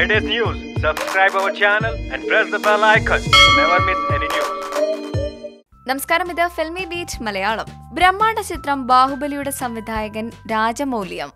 latest news, subscribe our channel and press the bell icon to never miss any news. നമസ്കാരം ഇത് filmy beat Malayalam ബ്രഹ്മാണ്ഡ ചിത്രം ബാഹുബലിയുടെ സംവിധായകൻ രാജമൗലിയം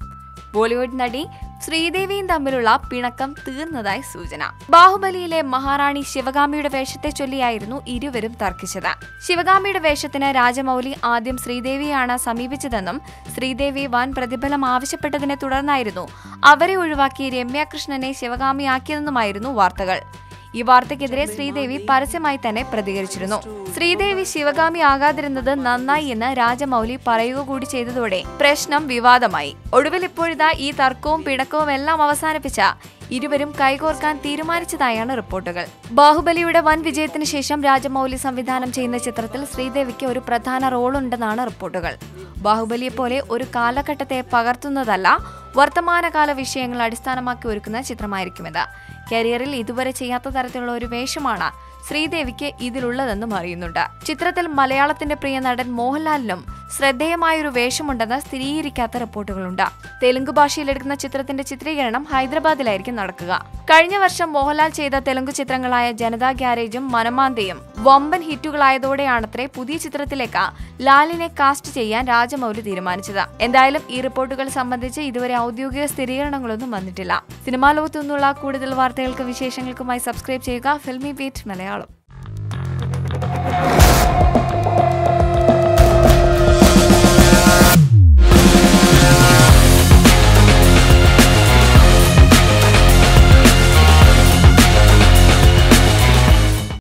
ബോളിവുഡ് നടി ശ്രീദേവിയും തമ്മിലുള്ള പിണക്കം തീർന്നതായി സൂചന. ബാഹുബലിയിലെ മഹാറാണി ശിവഗാമിയുടെ വേഷത്തെ ചൊല്ലിയായിരുന്നു ഇരുവരും തർക്കിച്ചത്. ശിവഗാമിയുടെ വേഷത്തിന് രാജമൌലി ആദ്യം ശ്രീദേവിയാണ് സമീപിച്ചതെന്നും ശ്രീദേവി വൻ പ്രതിഫലം ആവശ്യപ്പെട്ടതിനെ തുടർന്നായിരുന്നു അവരെ ഒഴിവാക്കി രമ്യ കൃഷ്ണനെ ശിവഗാമിയാക്കിയതെന്നുമായിരുന്നു വാർത്തകൾ. ഈ വാർത്തയ്ക്കെതിരെ ശ്രീദേവി പരസ്യമായി തന്നെ പ്രതികരിച്ചിരുന്നു. ശ്രീദേവി ശിവഗാമി ആകാതിരുന്നത് നന്നായി എന്ന് രാജമൗലി പറയുക കൂടി ചെയ്തതോടെ പ്രശ്നം വിവാദമായി. ഒടുവിൽ ഇപ്പോഴിതാ ഈ തർക്കവും പിണക്കവും എല്ലാം അവസാനിപ്പിച്ച ഇരുവരും കൈകോർക്കാൻ തീരുമാനിച്ചതായാണ് റിപ്പോർട്ടുകൾ. ബാഹുബലിയുടെ വൻ വിജയത്തിന് ശേഷം രാജമൗലി സംവിധാനം ചെയ്യുന്ന ചിത്രത്തിൽ ശ്രീദേവിക്ക് ഒരു പ്രധാന റോളുണ്ടെന്നാണ് റിപ്പോർട്ടുകൾ. ബാഹുബലിയെ പോലെ ഒരു കാലഘട്ടത്തെ പകർത്തുന്നതല്ല വർത്തമാനകാല വിഷയങ്ങൾ അടിസ്ഥാനമാക്കി ഒരുക്കുന്ന ചിത്രമായിരിക്കുമിത് കരിയറിൽ ഇതുവരെ ചെയ്യാത്ത തരത്തിലുള്ള ഒരു വേഷമാണ് ശ്രീദേവിക്ക് ഇതിലുള്ളതെന്നും അറിയുന്നുണ്ട്. ചിത്രത്തിൽ മലയാളത്തിന്റെ പ്രിയ നടൻ മോഹൻലാലിനും ശ്രദ്ധേയമായൊരു വേഷമുണ്ടെന്ന് സ്ഥിരീകരിക്കാത്ത റിപ്പോർട്ടുകളുണ്ട്. തെലുങ്ക് ഭാഷയിലെടുക്കുന്ന ചിത്രത്തിന്റെ ചിത്രീകരണം ഹൈദരാബാദിലായിരിക്കും നടക്കുക. കഴിഞ്ഞ വർഷം മോഹൻലാൽ ചെയ്ത തെലുങ്ക് ചിത്രങ്ങളായ ജനതാ ഗ്യാരേജും മനമാന്തയും വമ്പൻ ഹിറ്റുകളായതോടെയാണത്രേ പുതിയ ചിത്രത്തിലേക്ക് ലാലിനെ കാസ്റ്റ് ചെയ്യാൻ രാജമൗലി തീരുമാനിച്ചത്. എന്തായാലും ഈ റിപ്പോർട്ടുകൾ സംബന്ധിച്ച് ഇതുവരെ ഔദ്യോഗിക സ്ഥിരീകരണങ്ങളൊന്നും വന്നിട്ടില്ല. സിനിമാ ലോകത്തു നിന്നുള്ള കൂടുതൽ വാർത്തകൾക്ക് വിശേഷങ്ങൾക്കുമായി സബ്സ്ക്രൈബ് ചെയ്യുക. Filmy beat Malayalam.